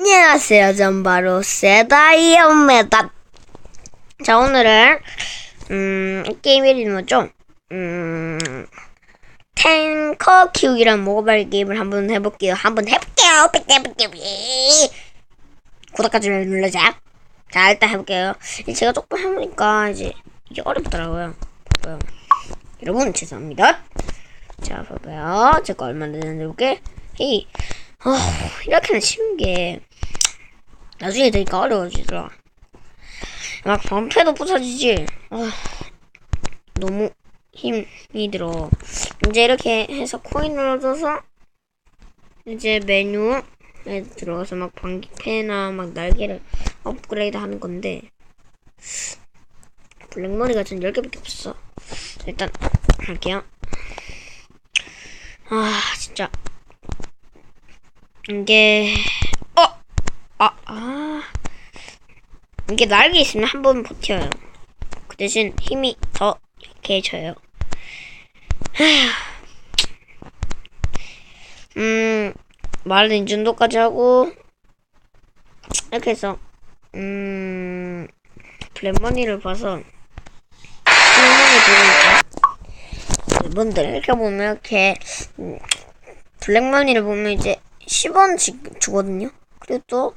안녕하세요. 전 바로 세다이입니다. 자, 오늘은, 음, 게임 이름이 뭐죠? 음, 탱커 키우기란 모바일 게임을 한번 해볼게요. 한번 해볼게요. 삐삐삐삐. 좋아요 눌러주세요. 자, 일단 해볼게요. 제가 조금 해보니까 이제 이게 어렵더라고요. 봐봐요. 여러분, 죄송합니다. 자, 봐봐요. 제가 얼마나 되는지 해볼게. 이, 어, 이렇게는 쉬운 게 나중에 되니까 어려워지더라. 막 방패도 부서지지. 아, 너무 힘이 들어. 이제 이렇게 해서 코인을 얻어서 이제 메뉴에 들어가서 막 방패나 막 날개를 업그레이드 하는 건데 블랙머리가 전 10개밖에 없어. 일단 할게요. 아, 진짜. 이게 어, 아, 아, 이게 날개 있으면 한 번 버텨요. 그 대신 힘이 더 약해져요. 휴. 음, 말은 이 정도까지 하고 이렇게 해서 음, 블랙머니를 봐서 블랙머니 들어있죠. 여러분들 이렇게 보면 이렇게 음, 블랙머니를 보면 이제 10원 주, 주거든요. 그리고 또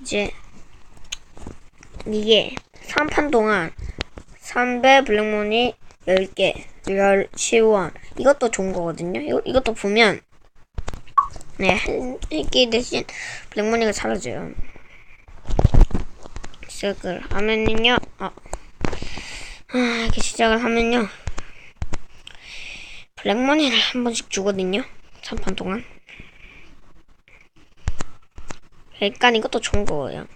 이제 이게 3판 동안 3배 블랙머니 10개 10원 이것도 좋은 거거든요. 이거, 이것도 보면 네, 한개 대신 블랙머니가 사라져요. 시작을 하면은요. 아, 아, 이렇게 시작을 하면요. 블랙머니를 한 번씩 주거든요. 3판 동안. 그러니까 이것도 좋은 거예요.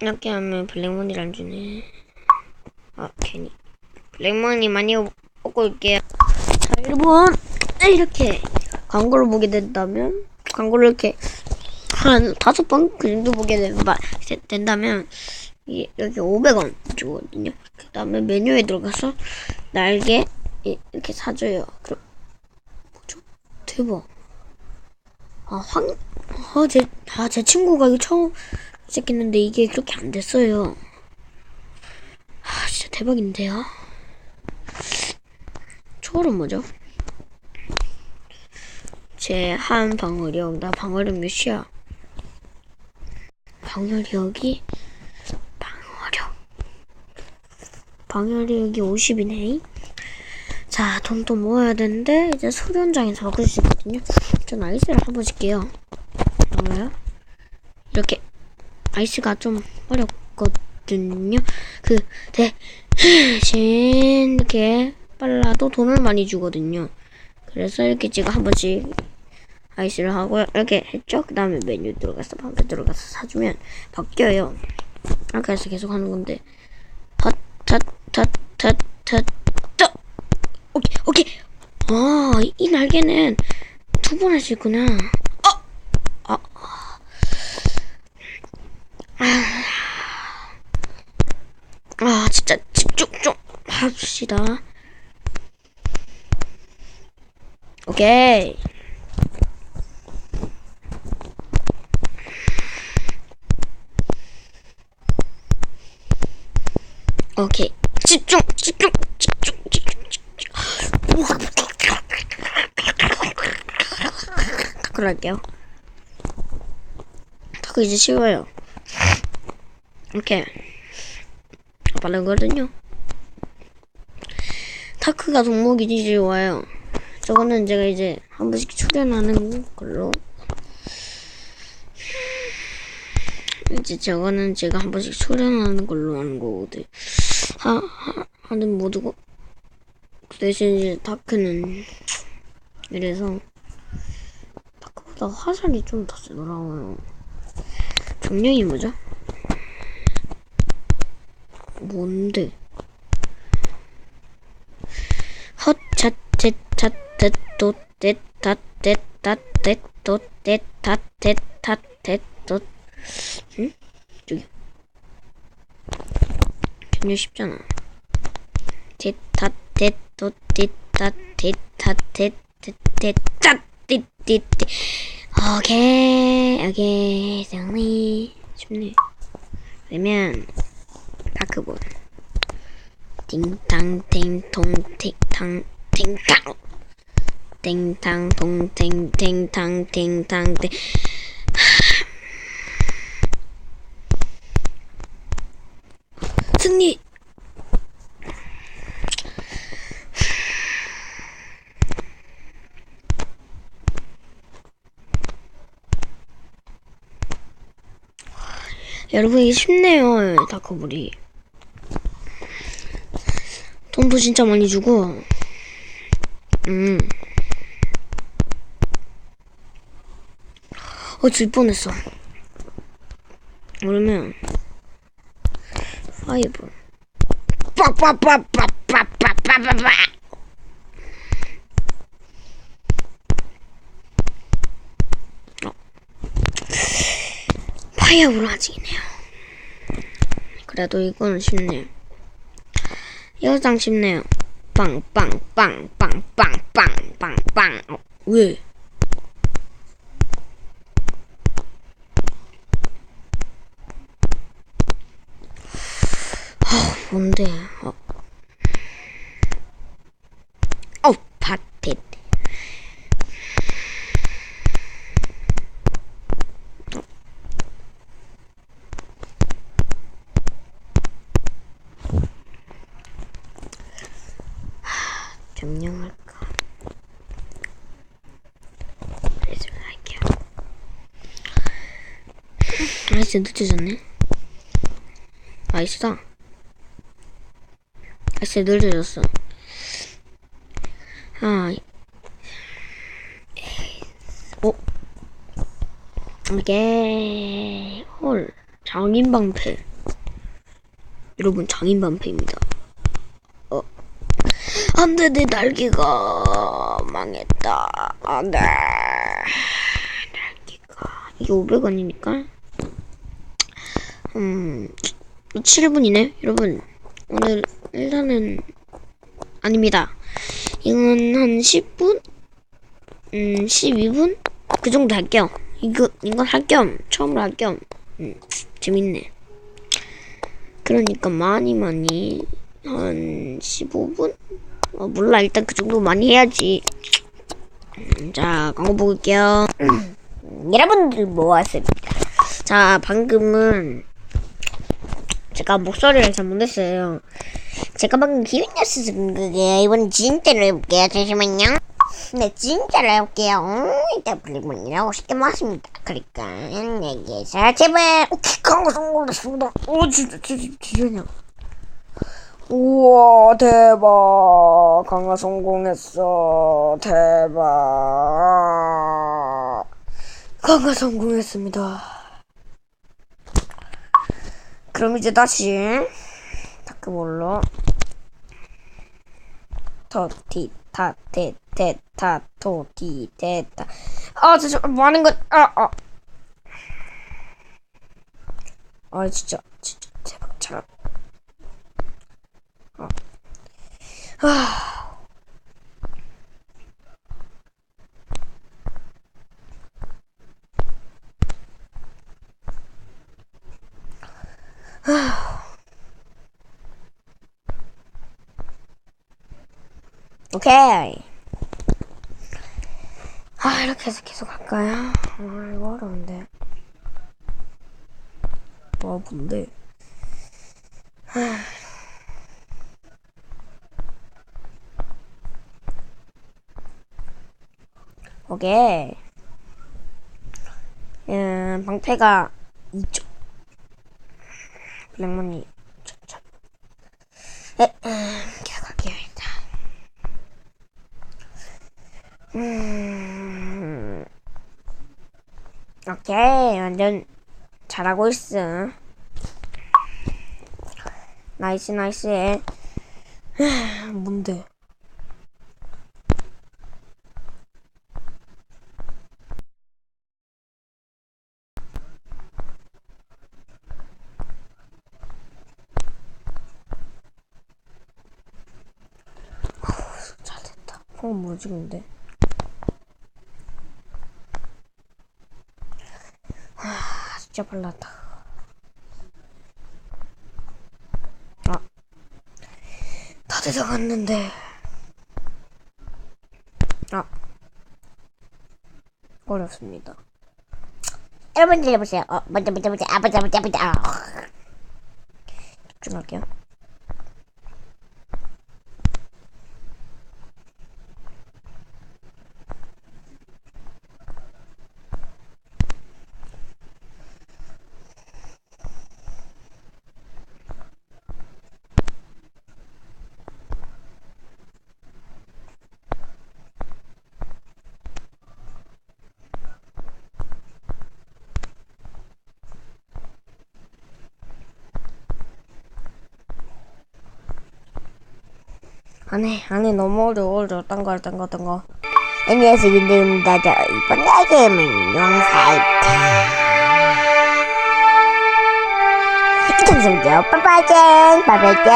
이렇게 하면 블랙머니를 안 주네. 아, 괜히. 블랙머니 많이 얻고 올게요. 자, 여러분. 이렇게 광고를 보게 된다면, 광고를 이렇게 한 다섯 번 그 정도 보게 된다, 된다면, 이- 여기 500원 주거든요. 그 다음에 메뉴에 들어가서 날개 이- 이렇게 사줘요. 그럼 뭐죠? 대박. 아, 황, 아, 제, 아, 제 친구가 이거 처음 시작했는데 이게 그렇게 안 됐어요. 아, 진짜 대박인데요? 초월은 뭐죠? 제 한 방어력, 나 방어력 몇이야? 방어력이 방어력. 방어력이 50이네. 자, 돈도 모아야 되는데, 이제 소련장에서 바꿀 수 있거든요. 전 아이스를 줄게요. 나와요? 이렇게, 아이스가 좀 어렵거든요. 그, 대신, 이렇게 빨라도 돈을 많이 주거든요. 그래서 이렇게 제가 한 번씩 아이스를 하고, 이렇게 했죠? 그 다음에 메뉴 들어가서, 방에 들어가서 사주면 바뀌어요. 이렇게 해서 계속 하는 건데, 탓, 탓, 탓. 오케이, 오케이. 아, 이- 이 날개는 두 번 할 수 있구나. 어! 아, 아, 아, 진짜 집중 좀 합시다. 오케이. 오케이. 집중, 집중, 집중, 집중. 그럴게요. 타고 이제 쉬워요. 이렇게 빠르거든요. 타크가 동목이 진짜 좋아요. 저거는 제가 이제 한 번씩 출연하는 걸로. 이제 저거는 제가 한 번씩 출연하는 걸로 하는 거거든. 하, 하, 하는 모드고. 그 대신 이제 다크는 이래서 다크보다 화살이 좀 더 세더라고요. 정령이 뭐죠? 뭔데? 헛차tettattet또tettattettattet또tettattettattet 응? 저기 정령 쉽잖아. 띠띠띠 오케이 오케이. 정리. 쉽네. 그러면 다크볼. 띵탕 띵통 틱탕 띵탕 띵탕 동ting 띵탕 띵탕 띵 승리 여러분 이게 쉽네요 다크볼이 돈도 진짜 많이 주고 음. 어, 질 뻔했어. 그러면, 파이브. 빠빠빠빠빠빠빠빠빠! 파이어볼 아직이네요. 그래도 이거는 쉽네요. 여장 쉽네요. 빵빵빵빵빵빵빵빵. 어, 왜? 뭔데? 어. 어, 파켓. 점령할까? 그래서 할게요. 아이스 늦어졌네. 아이스다. 아이스 늦어졌어. 아, 어? 이게 헐 장인방패. 여러분 장인방패입니다. 어, 안돼 내 날개가 망했다. 안돼 날개가 이게 500원이니까. 음, 7분이네 여러분. 오늘 일단은 아닙니다. 이건 한 10분? 음, 12분? 그 정도 할게요. 이거, 이건 할 겸, 처음으로 할 겸, 음, 재밌네. 그러니까 많이 많이, 한 15분? 어, 몰라. 일단 그 정도 많이 해야지. 음, 자, 광고 올게요. 음, 여러분들 모았습니다. 자, 방금은 제가 목소리를 잘못했어요. 제가 방금 기분 냈었어요. 그게 이번 진짜로 해볼게요. 잠시만요. 네, 진짜로 해볼게요. 음, 일단 블랙문이라고 쉽게 맞습니다. 그러니까 여기에서 제발 오케이 광고 성공했습니다. 오 진짜 진짜 진짜냐? 우와 대박. 강화 성공했어. 대박. 강화 성공했습니다. 그럼 이제 다시. 다크볼로. 토티 타테 테타 토티 테타. 아 진짜 뭐 하는 거아아. 아 진짜 진짜 제발 잘 아. 아. 오케이. 아, 이렇게 해서 계속 할까요? 아, 이거 어려운데. 아, 뭔데? 하... 오케이. 음, 방패가 2쪽. 블랙머니. 자, 자. 에, 음, 일단. 음, 오케이. 완전 잘하고 있어. 나이스, 나이스. 뭔데? 방금 뭐지 근데? 하, 진짜 빨랐다. 아, 다 돼서갔는데. 아, 어렵습니다. 여러분 들려보세요. 어, 먼저 먼저 먼저 아 먼저 먼저 먼저 아. 집중할게요. 안에 안에 너무 어려워 어려워 딴거 딴거 딴거. 안녕하세요 윤대입니다. 저 이번 게임은 용사이트. 이천승조 빠빠쟁 빠빠쟁